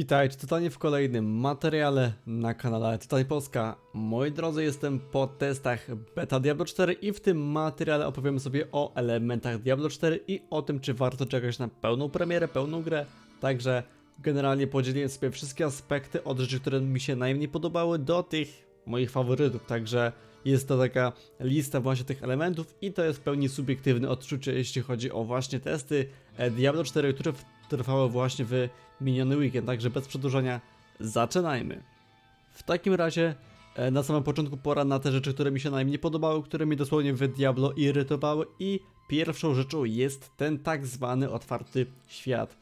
witajcie totalnie w kolejnym materiale na kanale Totalnie Polska. Moi drodzy, jestem po testach beta Diablo 4 i w tym materiale opowiemy sobie o elementach Diablo 4 i o tym, czy warto czekać na pełną premierę, pełną grę. Także generalnie podzieliłem sobie wszystkie aspekty od rzeczy, które mi się najmniej podobały do tych moich faworytów, także jest to taka lista właśnie tych elementów i to jest w pełni subiektywne odczucie, jeśli chodzi o właśnie testy e, Diablo 4, które w- trwały właśnie w miniony weekend, także bez przedłużania zaczynajmy. W takim razie e, na samym początku pora na te rzeczy, które mi się najmniej podobały, które mi dosłownie w Diablo irytowały i pierwszą rzeczą jest ten tak zwany otwarty świat.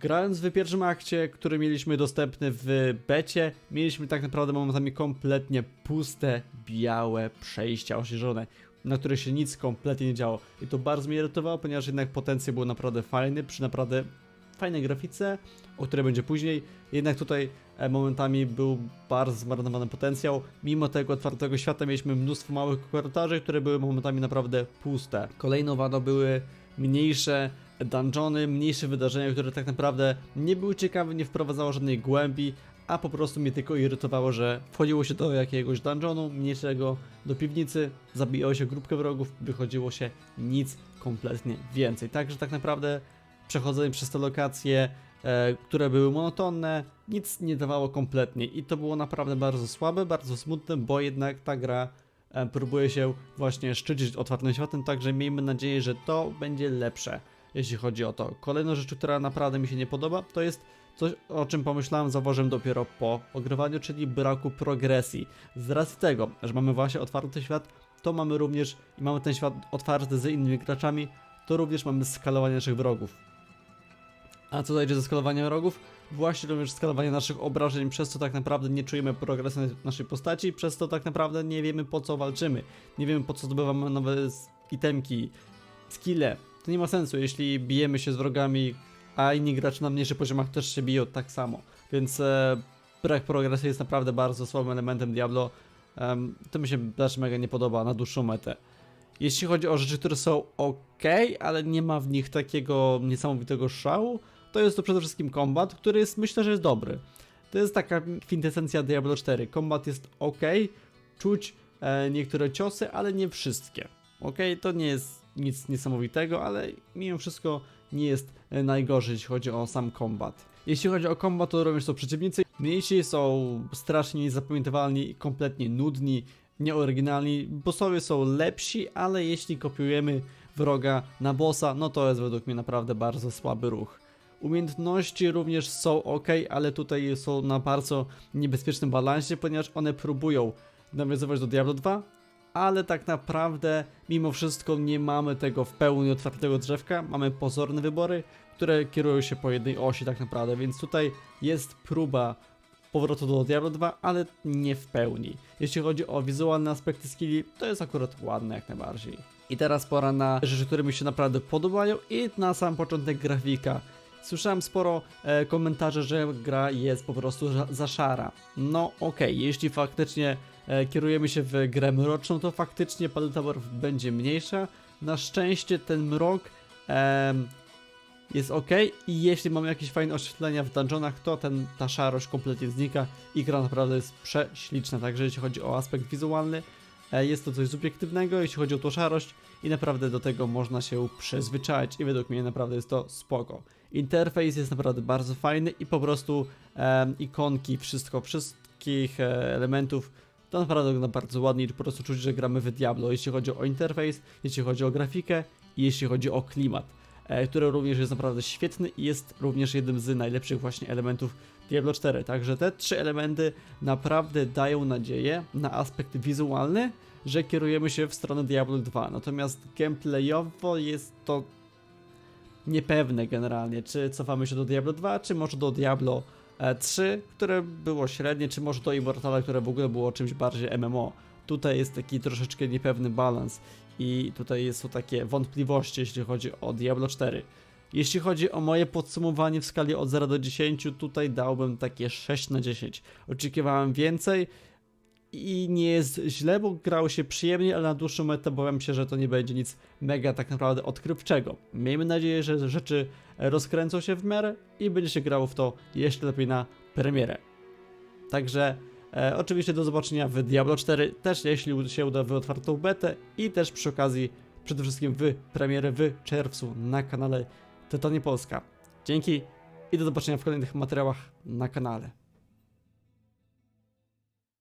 Grając w pierwszym akcie, który mieliśmy dostępny w becie, mieliśmy tak naprawdę momentami kompletnie puste, białe przejścia oświeżone, na których się nic kompletnie nie działo. I to bardzo mnie irytowało, ponieważ jednak potencjał był naprawdę fajny, przy naprawdę fajnej grafice, o której będzie później. Jednak tutaj e, momentami był bardzo zmarnowany potencjał. Mimo tego otwartego świata mieliśmy mnóstwo małych korytarzy, które były momentami naprawdę puste. Kolejną wadą były mniejsze dungeony, mniejsze wydarzenia, które tak naprawdę nie były ciekawe, nie wprowadzało żadnej głębi, a po prostu mnie tylko irytowało, że wchodziło się do jakiegoś dungeonu mniejszego, do piwnicy, zabijało się grupkę wrogów, wychodziło się nic kompletnie więcej. Także tak naprawdę przechodzenie przez te lokacje, e, które były monotonne, nic nie dawało kompletnie i to było naprawdę bardzo słabe, bardzo smutne, bo jednak ta gra e, próbuje się właśnie szczycić otwartym światem, także miejmy nadzieję, że to będzie lepsze, jeśli chodzi o to. Kolejna rzecz, która naprawdę mi się nie podoba, to jest coś, o czym pomyślałem, zauważyłem dopiero po ogrywaniu, czyli braku progresji. Z racji tego, że mamy właśnie otwarty świat, to mamy również i mamy ten świat otwarty z innymi graczami, to również mamy skalowanie naszych wrogów. A co dojdzie ze skalowania wrogów? Właśnie również skalowanie naszych obrażeń, przez co tak naprawdę nie czujemy progresu na- naszej postaci, przez to tak naprawdę nie wiemy po co walczymy. Nie wiemy po co zdobywamy nowe itemki, skille. To nie ma sensu, jeśli bijemy się z wrogami, a inni gracze na mniejszych poziomach też się biją tak samo. Więc e, brak progresu jest naprawdę bardzo słabym elementem Diablo. Em, to mi się też mega nie podoba na dłuższą metę. Jeśli chodzi o rzeczy, które są ok, ale nie ma w nich takiego niesamowitego szału, to jest to przede wszystkim kombat, który jest, myślę, że jest dobry. To jest taka kwintesencja Diablo 4. Kombat jest ok, czuć e, niektóre ciosy, ale nie wszystkie. Ok, to nie jest nic niesamowitego, ale mimo wszystko nie jest e, najgorzej, jeśli chodzi o sam kombat. Jeśli chodzi o kombat, to również są przeciwnicy. Mniejsi są strasznie niezapamiętywalni i kompletnie nudni, nieoryginalni. Bossowie są lepsi, ale jeśli kopiujemy wroga na bossa, no to jest według mnie naprawdę bardzo słaby ruch. Umiejętności również są ok, ale tutaj są na bardzo niebezpiecznym balansie, ponieważ one próbują nawiązywać do Diablo 2, ale tak naprawdę mimo wszystko nie mamy tego w pełni otwartego drzewka, mamy pozorne wybory, które kierują się po jednej osi tak naprawdę, więc tutaj jest próba powrotu do Diablo 2, ale nie w pełni. Jeśli chodzi o wizualne aspekty skilli, to jest akurat ładne jak najbardziej. I teraz pora na rzeczy, które mi się naprawdę podobają i na sam początek grafika. Słyszałem sporo e, komentarzy, że gra jest po prostu za, za szara. No okej, jeśli faktycznie e, kierujemy się w grę mroczną, to faktycznie paleta barw będzie mniejsza. Na szczęście ten mrok em, jest ok i jeśli mamy jakieś fajne oświetlenia w dungeonach, to ten, ta szarość kompletnie znika i gra naprawdę jest prześliczna, także jeśli chodzi o aspekt wizualny, e, jest to coś subiektywnego, jeśli chodzi o tą szarość i naprawdę do tego można się przyzwyczaić i według mnie naprawdę jest to spoko. Interfejs jest naprawdę bardzo fajny i po prostu em, ikonki, wszystko, wszystkich e, elementów to naprawdę bardzo ładnie i po prostu czuć, że gramy w Diablo, jeśli chodzi o interfejs, jeśli chodzi o grafikę i jeśli chodzi o klimat e, który również jest naprawdę świetny i jest również jednym z najlepszych właśnie elementów Diablo 4. Także te trzy elementy naprawdę dają nadzieję na aspekt wizualny, że kierujemy się w stronę Diablo 2. Natomiast gameplayowo jest to niepewne generalnie, czy cofamy się do Diablo 2, czy może do Diablo e, 3, które było średnie, czy może do Immortala, które w ogóle było czymś bardziej MMO. Tutaj jest taki troszeczkę niepewny balans i tutaj są takie wątpliwości, jeśli chodzi o Diablo 4. Jeśli chodzi o moje podsumowanie w skali od 0 do 10, tutaj dałbym takie 6 na 10. Oczekiwałem więcej. I nie jest źle, bo grało się przyjemnie, ale na dłuższą metę obawiam się, że to nie będzie nic mega tak naprawdę odkrywczego. Miejmy nadzieję, że rzeczy rozkręcą się w miarę i będzie się grało w to jeszcze lepiej na premierę. Także e, oczywiście do zobaczenia w Diablo 4, też jeśli się uda w otwartą betę i też przy okazji przede wszystkim w premierę w czerwcu na kanale Tytanie Polska. Dzięki i do zobaczenia w kolejnych materiałach na kanale.